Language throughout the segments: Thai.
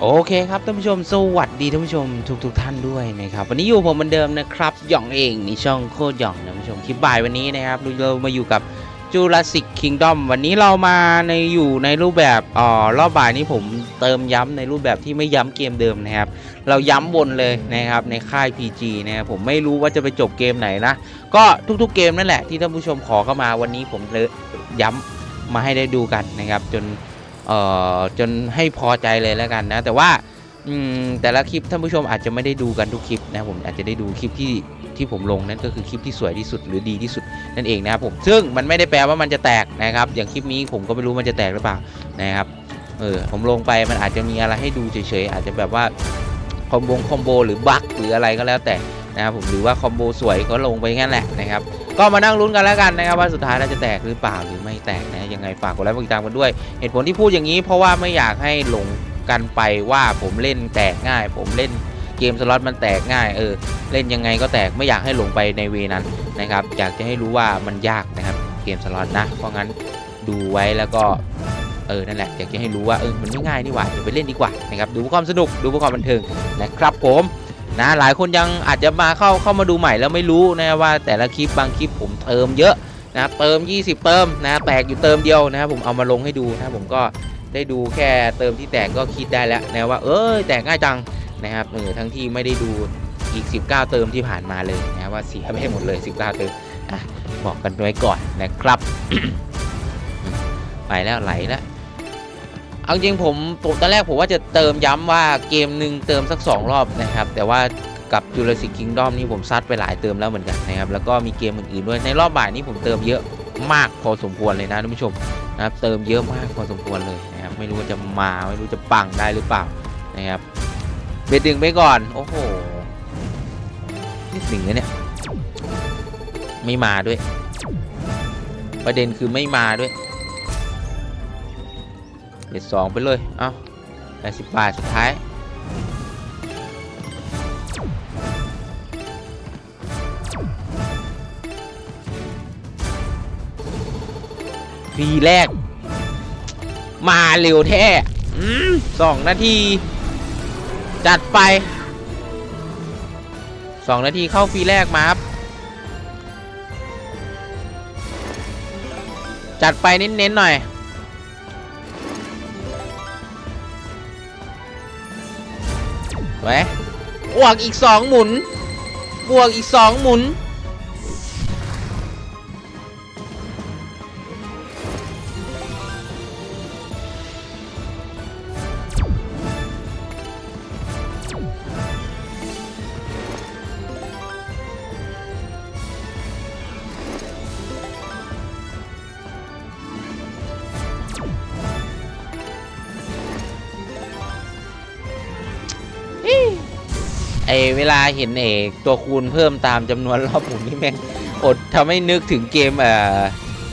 โอเคครับท่านผู้ชมสวัสดีท่านผู้ชมทุกทุกๆท่านด้วยนะครับวันนี้อยู่ผมเหมือนเดิมนะครับหย่องเองในช่องโคตรหย่องนะท่านผู้ชมคลิปบ่ายวันนี้นะครับเรามาอยู่กับจูราสิกคิงดอมวันนี้เรามาในอยู่ในรูปแบบอ่อรอบบ่ายนี้ผมเติมย้ำในรูปแบบที่ไม่ย้ำเกมเดิมนะครับ เราย้ำวนเลยนะครับในค่าย PG นะครับผมไม่รู้ว่าจะไปจบเกมไหนนะ ก็ทุกๆเกมนั่นแหละที่ท่านผู้ชมขอเข้ามาวันนี้ผมเลยย้ำมาให้ได้ดูกันนะครับจน จนให้พอใจเลยแล้วกันนะ แต่ว่าแต่ละคลิปท่านผู้ชมอาจจะไม่ได้ดูกันทุกคลิปนะผมอาจจะได้ดูคลิปที่ที่ผมลงนั่นก็คือคลิปที่สวยที่สุดหรือดีที่สุดนั่นเองนะครับผมซึ่งมันไม่ได้แปลว่ามันจะแตกนะครับ อย่างคลิปนี้ผมก็ไม่รู้มันจะแตกหรือเปล่านะครับเออผมลงไปมันอาจจะมีอะไรให้ดูเฉยๆอาจจะแบบว่าคอมโบคอมโบหรือบั๊กหรืออะไรก็แล้วแต่นะครับผมหรือว่าคอมโบสวยก็ลงไปงั้นแหละนะครับ ก็มานั่งลุ้นกันแล้วกันนะครับว่าสุดท้ายเราจะแตกหรือเปล่าหรือไม่แตกนะยังไงฝากกดไลค์กดติดตามกันด้วย เหตุผลที่พูดอย่างนี้ เพราะว่าไม่อยากให้หลงกันไปว่าผมเล่นแตกง่าย ผมเล่นเกมสล็อตมันแตกง่ายเออเล่นยังไงก็แตกไม่อยากให้หลงไปในเวนั้นนะครับอยากจะให้รู้ว่ามันยากนะครับเกมสล็อตนะเพราะงั้นดูไว้แล้วก็เออนั่นแหละอยากจะให้รู้ว่าเออมันไม่ง่ายนี่หว่าเดี๋ยวไปเล่นดีกว่านะครับดูเพื่อความสนุกดูเพื่อความบันเทิงนะครับผม นะหลายคนยังอาจจะมาเข้าเข้ามาดูใหม่แล้วไม่รู้นะว่าแต่ละคลิปบางคลิปผมเติมเยอะนะเติม 20 เติมนะแตกอยู่เติมเดียวนะครับผมเอามาลงให้ดูนะผมก็ได้ดูแค่เติมที่แตกก็คิดได้แล้วนะว่าเอ้ยแตกง่ายจังนะครับเออทั้งที่ไม่ได้ดูอีก 19 เติมที่ผ่านมาเลยนะว่าเสียไปหมดเลย 19 เติมอะบอกกันไว้ก่อนนะครับ ไปแล้วไหลแล้ว เอาจริงผมผมตอนแรกผมว่าจะเติมย้ำว่าเกมหนึ่งเติมสัก 2 รอบนะครับ แต่ว่ากับ Jurassic Kingdom นี่ผมซัดไปหลายเติมแล้วเหมือนกันนะครับ แล้วก็มีเกมอื่นๆด้วยในรอบบ่ายนี้ผมเติมเยอะมากพอสมควรเลยนะท่านผู้ชมนะครับเติมเยอะมากพอสมควรเลยนะครับไม่รู้ว่าจะมาไม่รู้จะปังได้หรือเปล่านะครับเบ็ดดึงไปก่อน โอ้โหนิดหนึ่งนะเนี่ยไม่มาด้วย ประเด็นคือไม่มาด้วย เบ็ดสองไปเลย เอ้าแปดสิบบาทสุดท้ายทีแรก มาเร็วแท้อืมสองนาที จัดไปสองนาทีเข้าฟรีแรกมาครับ จัดไปเน้นๆหน่อย ไว้บวกอีกสองหมุน บวกอีกสองหมุน ไอเวลาเห็นเอกตัวคูณเพิ่มตามจำนวนรอบหมุนนี่แม่งอดทำให้นึกถึงเกมเอ่อ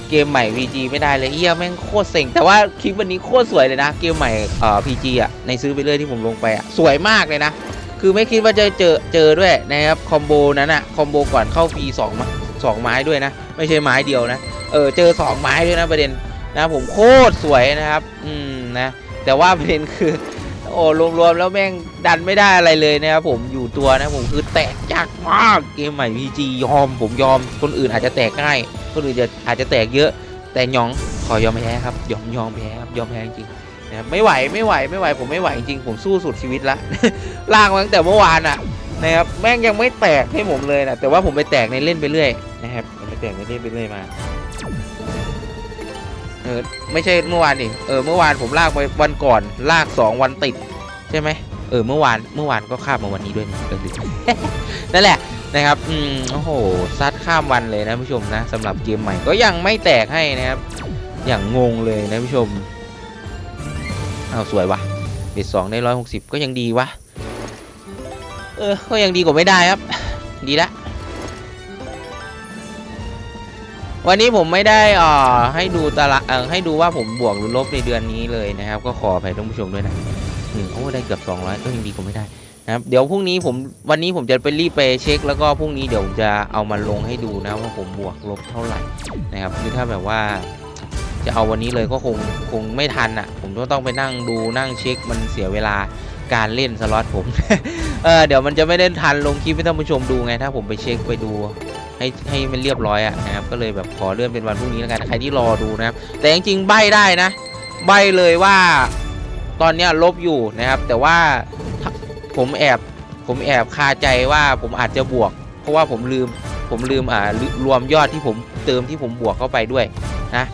เกมใหม่ VG ไม่ได้เลยเฮียแม่งโคตรเซ็งแต่ว่าคลิปวันนี้โคตรสวยเลยนะ เกมใหม่เอ่อ PG อะในซื้อไปเรื่อยที่ผมลงไปอะสวยมากเลยนะ คือไม่คิดว่าจะเจอเจอด้วยนะครับคอมโบนั้นอะคอมโบก่อนเข้าฟรีสองไม้สองไม้ด้วยนะ ไม่ใช่ไม้เดียวนะเออเจอสองไม้ด้วยนะประเด็นนะผมโคตรสวยนะครับ อืมนะแต่ว่าประเด็นคือ อ้รวมๆแล้วแม่งดันไม่ได้อะไรเลยนะครับผมอยู่ตัวนะผมคือแตกยากมากเกมใหม่ PG ยอมผมยอมคนอื่นอาจจะแตกง่ายคนอื่นจะอาจจะแตกเยอะ แต่ยองขอยอมแพ้ครับยอมยอมแพ้ครับยอมแพ้จริงนะครับไม่ไหวไม่ไหวไม่ไหวผมไม่ไหวจริงผมสู้สุดชีวิตละล่ากมาตั้งแต่เมื่อวานอะนะครับแม่งยังไม่แตกให้ผมเลยนะแต่ว่าผมไปแตกในเล่นไปเรื่อยนะครับไปแตกในเล่นไปเรื่อยมา ออไม่ใช่เมื่อวานนี่เออเมื่อวานผมลากไปวันก่อนลากสองวันติด ใช่ไหมเออเมื่อวานเมื่อวานก็ข้ามมาวันนี้ด้วยนี่เออนั่นแหละนะครับอืมโอ้โหซัดข้ามวันเลยนะผู้ชมนะสำหรับเกมใหม่ก็ยังไม่แตกให้นะครับ อย่างงงเลยนะผู้ชมเอาสวยวะเบ็ดสองได้ร้อยหกสิบก็ยังดีวะเออก็ยังดีกว่าไม่ได้ครับ ดีละ วันนี้ผมไม่ได้อ่าให้ดูตารางเออให้ดูว่าผมบวกหรือลบในเดือนนี้เลยนะครับ ก็ขออภัยท่านผู้ชมด้วยนะหนึ่งโอ้ได้เกือบ200ก็ยังดีกว่าไม่ได้นะครับเดี๋ยวพรุ่งนี้ผมวันนี้ผมจะไปรีบไปเช็ค แล้วก็พรุ่งนี้เดี๋ยวผมจะเอามาลงให้ดูนะว่าผมบวกลบเท่าไหร่นะครับคือถ้าแบบว่าจะเอาวันนี้เลยก็คงคงไม่ทันอะ ผมก็ต้องไปนั่งดูนั่งเช็คมันเสียเวลาการเล่นสล็อตผม เออเดี๋ยวมันจะไม่ได้ทันลงคลิปให้ท่านผู้ชมดูไง ถ้าผมไปเช็คไปดู ให้ให้มันเรียบร้อยอะนะครับก็เลยแบบขอเลื่อนเป็นวันพรุ่งนี้แล้วกันใครที่รอดูนะครับแต่จริงๆใบได้นะ ใบเลยว่าตอนนี้ลบอยู่นะครับ แต่ว่าถ้าผมแอบผมแอบคาใจว่าผมอาจจะบวก เพราะว่าผมลืมผมลืมอ่ารวมยอดที่ผมเติมที่ผมบวกเข้าไปด้วยนะ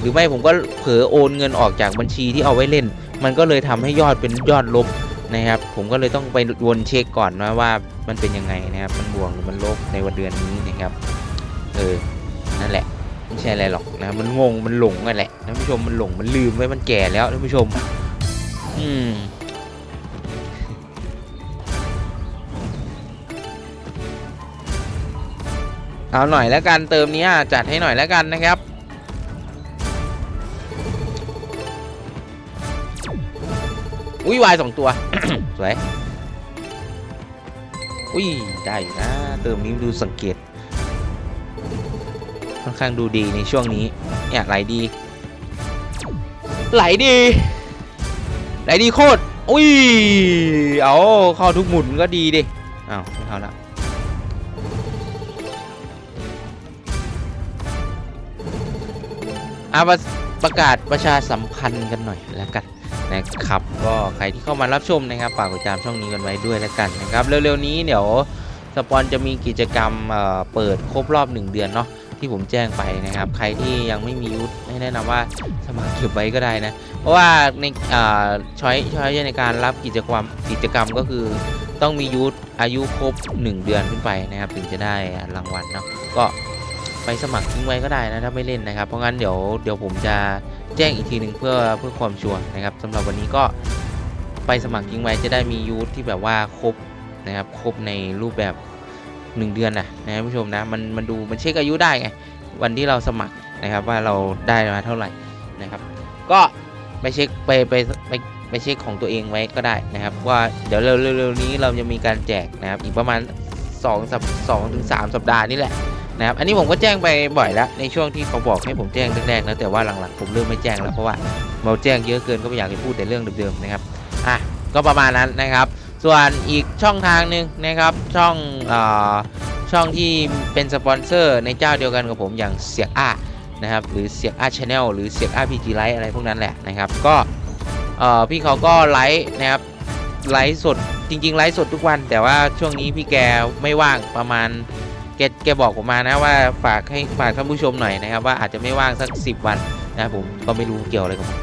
หรือไม่ผมก็เผลอโอนเงินออกจากบัญชีที่เอาไว้เล่น มันก็เลยทำให้ยอดเป็นยอดลบ นะครับ ผมก็เลยต้องไปวนเช็คก่อนนะว่ามันเป็นยังไงนะครับ มันบวกหรือมันลบในวันเดือนนี้นะครับ เออ นั่นแหละ ไม่ใช่อะไรหรอกนะ มันงง มันหลงกันแหละท่านผู้ชม มันหลง มันลืมไว้ มันแก่แล้วท่านผู้ชม อืมเอาหน่อยแล้วกันเติมนี้จัดให้หน่อยแล้วกันนะครับ อุ้ยวายสองตัว สวย อุ้ยได้นะ เติมนี้ดูสังเกต ค่อนข้างดูดีในช่วงนี้ เนี่ยไหลดี ไหลดี ไหลดีโคตร อุ้ย เอาเข้าทุกหมุนก็ดีดิอ้าวไม่เข้าล้วอาประกาศประชาสัมพันธ์กันหน่อยแล้วกัน นะครับก็ใครที่เข้ามารับชมนะครับฝากกดติดตามช่องนี้กันไว้ด้วยแล้วกันนะครับเร็วๆนี้เดี๋ยวสปอนจะมีกิจกรรมเเปิดครบรอบ 1 เดือนเนาะที่ผมแจ้งไปนะครับ ใครที่ยังไม่มียุทธให้แนะนำว่าสมัครเก็บไว้ก็ได้นะ เพราะว่าในช้อยช้อยในการรับกิจกรรมกิจกรรมก็คือต้องมียุทธอายุครบ 1 เดือนขึ้นไปนะครับ ถึงจะได้รางวัลเนาะก็ไปสมัครทิ้งไว้ก็ได้นะถ้าไม่เล่นนะครับ เพราะงั้นเดี๋ยวเดี๋ยวผมจะ แจ้งอีกทีหนึ่งเพื่อเพื่อความชัวร์นะครับสำหรับวันนี้ก็ไปสมัครทิ้งไว้จะได้มียุทธที่แบบว่าครบนะครับครบในรูปแบบ 1 เดือนนะนะครับผู้ชมนะมันมันดูมันเช็คอายุได้ไงวันที่เราสมัครนะครับว่าเราได้มาเท่าไหร่นะครับ ก็ไปเช็คไปไปไปไปเช็คของตัวเองไว้ก็ได้นะครับ ว่าเดี๋ยวเร็วๆนี้เราจะมีการแจกนะครับ อีกประมาณ2สัปสองถึงสามสัปดาห์นี่แหละ นะครับอันนี้ผมก็แจ้งไปบ่อยแล้วในช่วงที่เขาบอกให้ผมแจ้งแรกๆนะแต่ว่าหลังๆผมเริ่มไม่แจ้งแล้วเพราะว่าเราแจ้งเยอะเกินก็ไม่อยากจะพูดแต่เรื่องเดิมๆนะครับอะก็ประมาณนั้นนะครับ ส่วนอีกช่องทางหนึ่งนะครับช่องเอ่อช่องที่เป็นสปอนเซอร์ในเจ้าเดียวกันกับผมอย่างเสียกอานะครับหรือเสียกอาชาแนลหรือเสียกอาพีจีไลท์อะไรพวกนั้นแหละนะครับก็เอ่อพี่เขาก็ไลฟ์นะครับไลฟ์สดจริงๆไลฟ์สดทุกวัน แต่ว่าช่วงนี้พี่แกไม่ว่างประมาณ แกแกบอกผมมานะว่าฝากให้ฝากท่านผู้ชมหน่อยนะครับว่าอาจจะไม่ว่างสัก 10 วันนะครับผมก็ไม่รู้เกี่ยวอะไรกับผม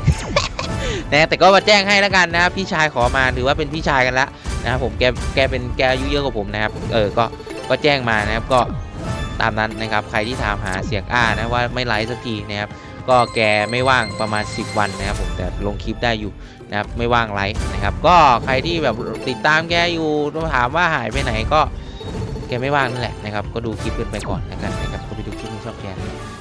นะแต่ก็มาแจ้งให้แล้วกันนะครับพี่ชายขอมาถือว่าเป็นพี่ชายกันละนะครับผมแกแกเป็นแกอายุเยอะกว่าผมนะครับเออก็ก็แจ้งมานะครับก็ตามนั้นนะครับใครที่ถามหาเสียงอ้านะว่าไม่ไลฟ์สักทีนะครับก็แกไม่ว่างประมาณ 10 วันนะครับผมแต่ลงคลิปได้อยู่นะครับไม่ว่างไลฟ์นะครับก็ใครที่แบบติดตามแกอยู่ถามว่าหายไปไหนก็ แกไม่ว่างนั่นแหละนะครับ ก็ดูคลิปกันไปก่อนนะครับนะครับ ก็ไปดูคลิปในช่องแก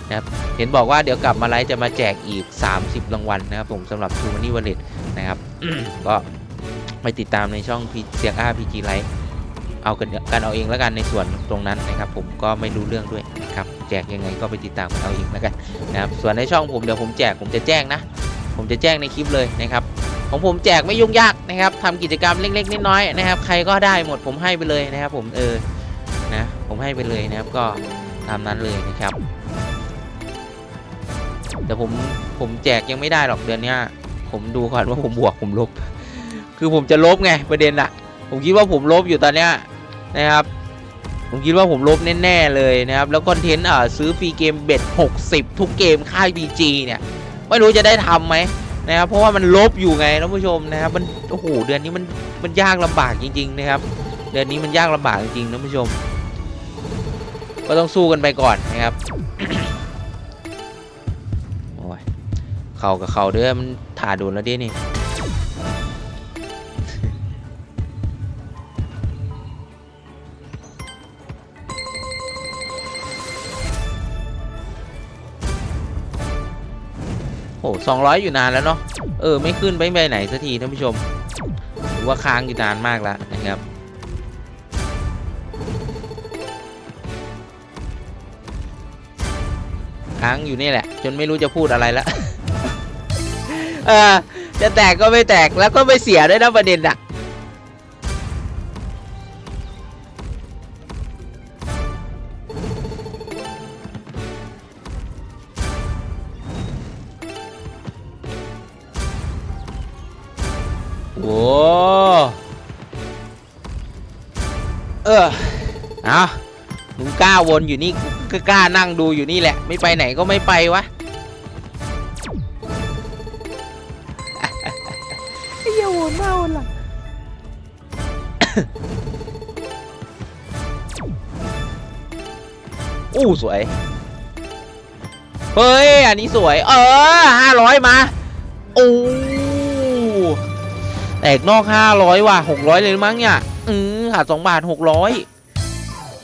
นะครับ เห็นบอกว่าเดี๋ยวกลับมาไลฟ์จะมาแจกอีก 30 รางวัลนะครับ ผมสำหรับทูมันนี่วอลเล็ตนะครับ ก็ไปติดตามในช่องเสียงอ้าพีจีไลฟ์เอากันกันเอาเองแล้วกันในส่วนตรงนั้นนะครับ ผมก็ไม่รู้เรื่องด้วยนะครับแจกยังไงก็ไปติดตามกันเอาเองแล้วกันนะครับส่วนในช่องผมเดี๋ยวผมแจกผมจะแจ้งนะ ผมจะแจ้งในคลิปเลยนะครับของผมแจกไม่ยุ่งยากนะครับทำกิจกรรมเล็กๆน้อยๆนะครับ ใครก็ได้หมดผมให้ไปเลยนะครับ ผมเออ นะ ผมให้ไปเลยนะครับก็ตามนั้นเลยนะครับ แต่ผมผมแจกยังไม่ได้หรอกเดือนนี้ผมดูก่อนว่าผมบวกผมลบ คือผมจะลบไงประเด็นอะผมคิดว่าผมลบอยู่ตอนเนี้ยนะครับ ผมคิดว่าผมลบแน่ๆเลยนะครับ แล้วคอนเทนต์อ่าซื้อฟรีเกมเบ็ด60 ทุกเกมค่าย BG เนี่ย ไม่รู้จะได้ทำไหมนะครับเพราะว่ามันลบอยู่ไงท่านผู้ชมนะครับมันโอ้โหเดือนนี้มันมันยากลำบากจริง ๆ นะครับ เดือนนี้มันยากลำบากจริงๆท่านผู้ชม ก็ต้องสู้กันไปก่อนนะครับโอ้ยเข่ากับเข่าเด้อมันถ่าโดนแล้วด้นี่โอ้สองร้อยอยู่นานแล้วเนาะเออ ไม่ขึ้นไปไปไหนสักทีท่านผู้ชมหรือว่าค้างอยู่นานมากแล้วนะครับ ค้งอยู่นี่แหละ จนไม่รู้จะพูดอะไรและเออจะแตกก็ไม่แตกแล้วก็ไม่เสียด้วยนะประเด็นอะโอ้เออเอาลุงก้าวนอยู่นี่ กูก็กล้านั่งดูอยู่นี่แหละ ไม่ไปไหนก็ไม่ไปวะอย่าวนมาวนหลังอู้สวย เฮ้ย อันนี้สวย เออห้าร้อยมาโอ้แตกนอกห้าร้อยว่ะหกร้อยเลยมั้งเนี่ย อืมขาดสองบาทหกร้อย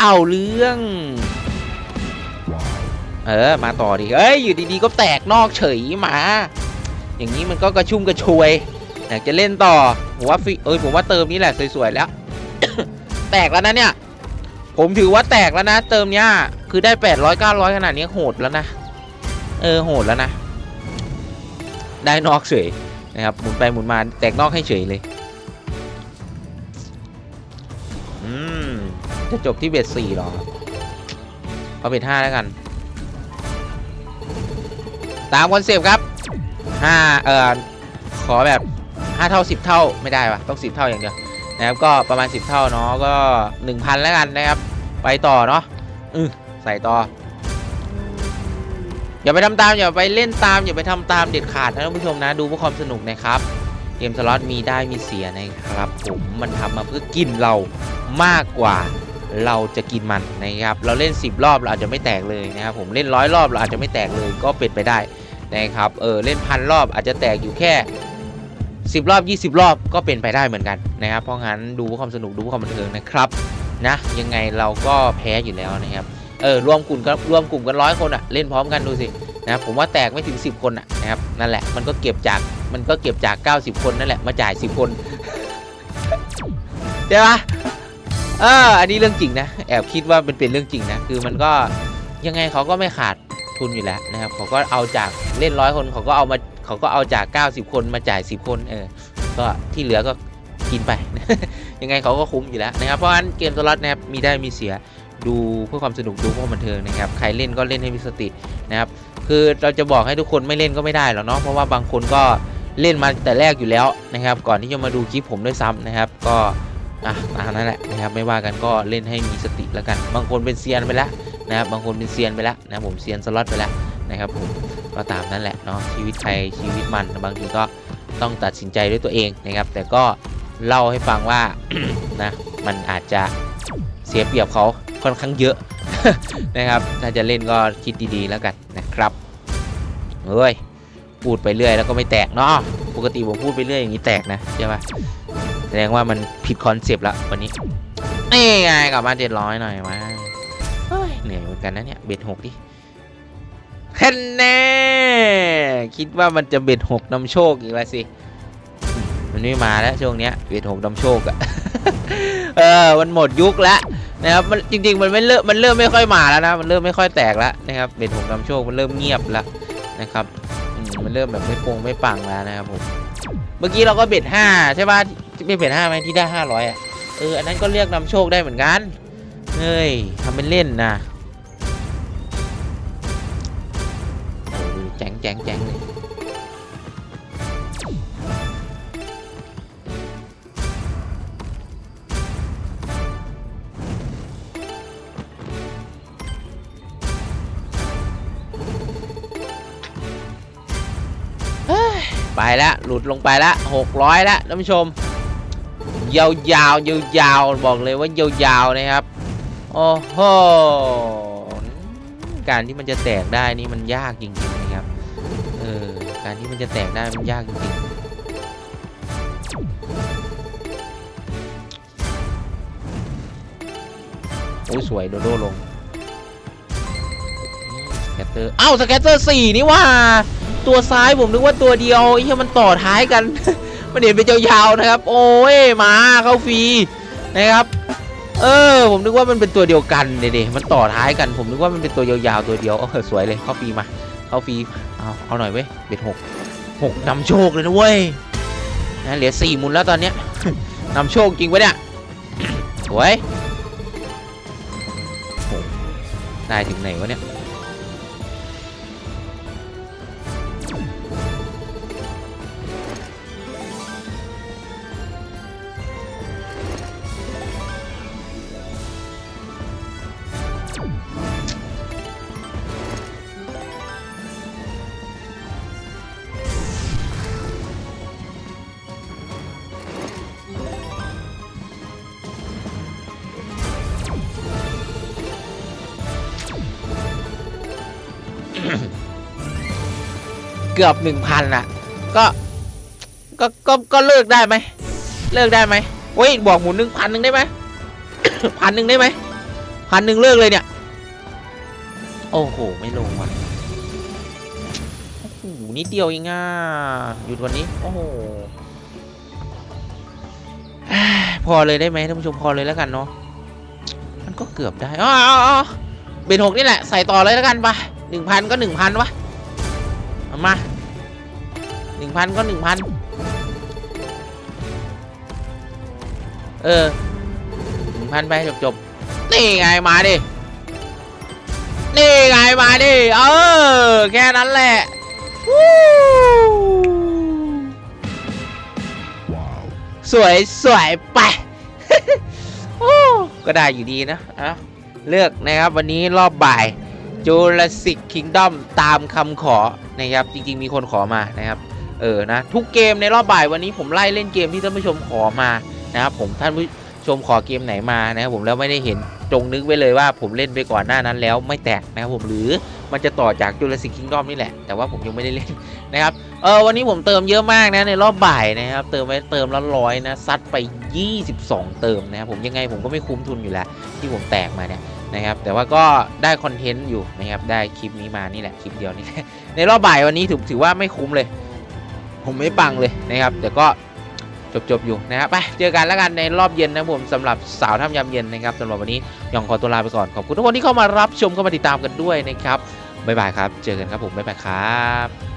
เอาเรื่อง เออ มาต่อดิ เอ้ย อยู่ดีๆ ก็แตกนอกเฉยมา อย่างนี้มันก็กระชุ่มกระชวย อยากจะเล่นต่อ ผมว่าฟรีเอ้ย ผมว่าเติมนี้แหละสวยๆแล้ว แตกแล้วนะเนี่ย ผมถือว่าแตกแล้วนะ เติมเนี้ย คือได้แปดร้อยเก้าร้อยขนาดนี้โหดแล้วนะ เออ โหดแล้วนะ ได้นอกเฉยนะครับ หมุนไปหมุนมา แตกนอกให้เฉยเลย อืม จะจบที่เบ็ดสี่หรอ เอาเบ็ดห้าแล้วกัน ตามคอนเซปต์ครับห้าเอ่อขอแบบห้าเท่าสิบเท่าไม่ได้วะต้องสิบเท่าอย่างเดียวนะครับก็ประมาณสิบเท่าเนาะก็หนึ่งพันแล้วกันนะครับ ไปต่อเนาะอือใส่ต่ออย่าไปทำตามอย่าไปเล่นตามอย่าไปทำตามเด็ดขาดนะท่านผู้ชมนะดูเพื่อความสนุกนะครับเกมสล็อตมีได้มีเสียนะครับ ผมมันทำมาเพื่อกินเรามากกว่าเราจะกินมันนะครับ เราเล่น 10 รอบเราอาจจะไม่แตกเลยนะครับผมเล่นร้อยรอบเราอาจจะไม่แตกเลยก็เป็นไปได้ นะครับเออเล่นพันรอบอาจจะแตกอยู่แค่ 10 รอบ 20 รอบก็เป็นไปได้เหมือนกันนะครับเพราะงั้นดูเพื่อความสนุกดูเพื่อความบันเทิงนะครับนะยังไงเราก็แพ้อยู่แล้วนะครับเออรวมกลุ่มกันรวมกลุ่มกันร้อยคนอะเล่นพร้อมกันดูสินะผมว่าแตกไม่ถึง 10 คนอะนะครับนั่นแหละมันก็เก็บจากมันก็เก็บจาก 90 คนนั่นแหละมาจ่าย 10 คนใช่ปะเอออันนี้เรื่องจริงนะแอบคิดว่าเป็นเป็นเรื่องจริงนะคือมันก็ยังไงเขาก็ไม่ขาด ทุนอยู่แล้วนะครับเขาก็เอาจากเล่นร้อยคนเขาก็เอามาเขาก็เอาจาก 90 คนมาจ่าย 10 คนเออก็ที่เหลือก็กินไป ยังไงเขาก็คุ้มอยู่แล้วนะครับเพราะฉะนั้นเกมสล็อตนะครับมีได้มีเสียดูเพื่อความสนุกดูเพื่อความบันเทิงนะครับใครเล่นก็เล่นให้มีสตินะครับคือเราจะบอกให้ทุกคนไม่เล่นก็ไม่ได้หรอกเนาะเพราะว่าบางคนก็เล่นมาแต่แรกอยู่แล้วนะครับ ก่อนที่จะมาดูคลิปผมด้วยซ้ำนะครับ ก็อะตามนั้นแหละนะครับไม่ว่ากันก็เล่นให้มีสติแล้วกัน บางคนเป็นเซียนไปแล้ว นะครับบางคนเป็นเซียนไปแล้วนะผมเซียนสล็อตไปแล้วนะครับผมก็ตามนั้นแหละเนาะชีวิตใครชีวิตมันบางทีก็ต้องตัดสินใจด้วยตัวเองนะครับ แต่ก็เล่าให้ฟังว่านะมันอาจจะเสียเปรียบเขาค่อนข้างเยอะนะครับ ถ้าจะเล่นก็คิดดีๆแล้วกันนะครับเฮ้ยพูดไปเรื่อยแล้วก็ไม่แตกเนาะปกติผมพูดไปเรื่อยอย่างนี้แตกนะใช่ปะแสดงว่ามันผิดคอนเซปต์ละวันนี้นี่ไงกลับมาเจ็ดร้อยหน่อยมา กันนะเนี่ยเบ็ดหกดิแค่แน่คิดว่ามันจะเบ็ดหกนำโชคอีกแล้วสิ มันไม่มาแล้วช่วงเนี้ยเบ็ดหกนำโชคอะเออมันหมดยุคแล้วนะครับมันจริง ๆ มันไม่เริ่มมันเริ่มไม่ค่อยมาแล้วนะมันเริ่มไม่ค่อยแตกแล้วนะครับเบ็ดหกนำโชคมันเริ่มเงียบแล้วนะครับมันเริ่มแบบไม่ปงไม่ปังแล้วนะครับผมเมื่อกี้เราก็เบ็ดห้าใช่ป่ะเป็นเบ็ดห้าไหมที่ได้ห้าร้อยอะเอออันนั้นก็เรียกนำโชคได้เหมือนกันเฮ้ยทำเป็นเล่นนะ แจ๋งแจ๋งเลยไปละหลุดลงไปและหกร้อยและท่านผู้ชม ยาวยาวยาวยาวๆบอกเลยว่ายาวยาวๆนะครับโอ้โหการที่มันจะแตกได้นี่มันยากจริงารที่มันจะแตกได้มันยากจริงๆโอ้ยสวยโดโดลงสแกตเตอร์เอ้าสแกตเตอร์สี่นี่ว่า ตัวซ้ายผมนึกว่าตัวเดียวไอ้เหี้ยมันต่อท้ายกัน มันเห็นเป็นยาวๆนะครับ โอ้ยมาเข้าฟรีนะครับเออผมนึกว่ามันเป็นตัวเดียวกันเด็ดๆมันต่อท้ายกัน ผมนึกว่ามันเป็นตัวยาวๆตัวเดียวเออสวยเลยเข้าฟรีมาเข้าฟรี เอาเอาหน่อยเว้ยเบ็ดหกหกนำโชคเลยนะเว้ยนะเหลือสี่หมุนแล้วตอนเนี้ยนำโชคจริงปะเนี่ยสวยโอ้ได้ถึงไหนวะเนี่ย กือบหนึ่งพันอะก็ก็ก็ก็เลิกได้ไหมเลิกได้ไหมเว้ยบอกหมุนหนึ่งพันหนึ่งได้ไหมพันหนึ่งได้ไหมพันหนึ่งเลิกเลยเนี่ย โอ้โห ไม่ลงว่ะโอ้โหนิดเดียวเองอะหยุดวันนี้ โอ้โหพอเลยได้ไหมท่านผู้ชมพอเลยแล้วกันเนาะมันก็เกือบได้อ๋ออ๋ออ๋อเบนหกนี่แหละ ใส่ต่อเลยแล้วกันไปหนึ่งพันก็หนึ่งพันวะมา นึ่งพันก็หนึ่งพันเออหนึ่งพันไปจบจบนี่ไงมาดิ นี่ไงมาดิ เออ แค่นั้นแหละสวยสวยไปก็ได้อยู่ดีนะอะเลือกนะครับวันนี้รอบบ่าย Jurassic Kingdom ตามคำขอนะครับ จริง ๆ มีคนขอมานะครับ เออนะทุกเกมในรอบบ่ายวันนี้ผมไล่เล่นเกมที่ท่านผู้ชมขอมานะครับผมท่านผู้ชมขอเกมไหนมานะครับผมแล้วไม่ได้เห็นจงนึกไว้เลยว่าผมเล่นไปก่อนหน้านั้นแล้วไม่แตกนะครับผมหรือมันจะต่อจาก Jurassic Kingdom นี่แหละ แต่ว่าผมยังไม่ได้เล่นนะครับเออวันนี้ผมเติมเยอะมากนะในรอบบ่ายนะครับเติมไปเติมละร้อยนะซัดไป 22 เติมนะครับผมยังไงผมก็ไม่คุ้มทุนอยู่แล้ว ที่ผมแตกมาเนี่ยนะครับแต่ว่าก็ได้คอนเทนต์อยู่นะครับได้คลิปนี้มานี่แหละคลิปเดียวนี่แหละในรอบบ่ายวันนี้ถือถือว่าไม่คุ้มเลย ผมไม่ปังเลยนะครับแต่ก็จบจบๆอยู่นะครับไปเจอกันแล้วกันในรอบเย็นนะผมสำหรับสาวท่ามยามเย็นนะครับสำหรับวันนี้ยองขอตัวลาไปก่อนขอบคุณทุกคนที่เข้ามารับชมเข้ามาติดตามกันด้วยนะครับบ๊ายบายครับ เจอกันครับผมบ๊ายบายครับ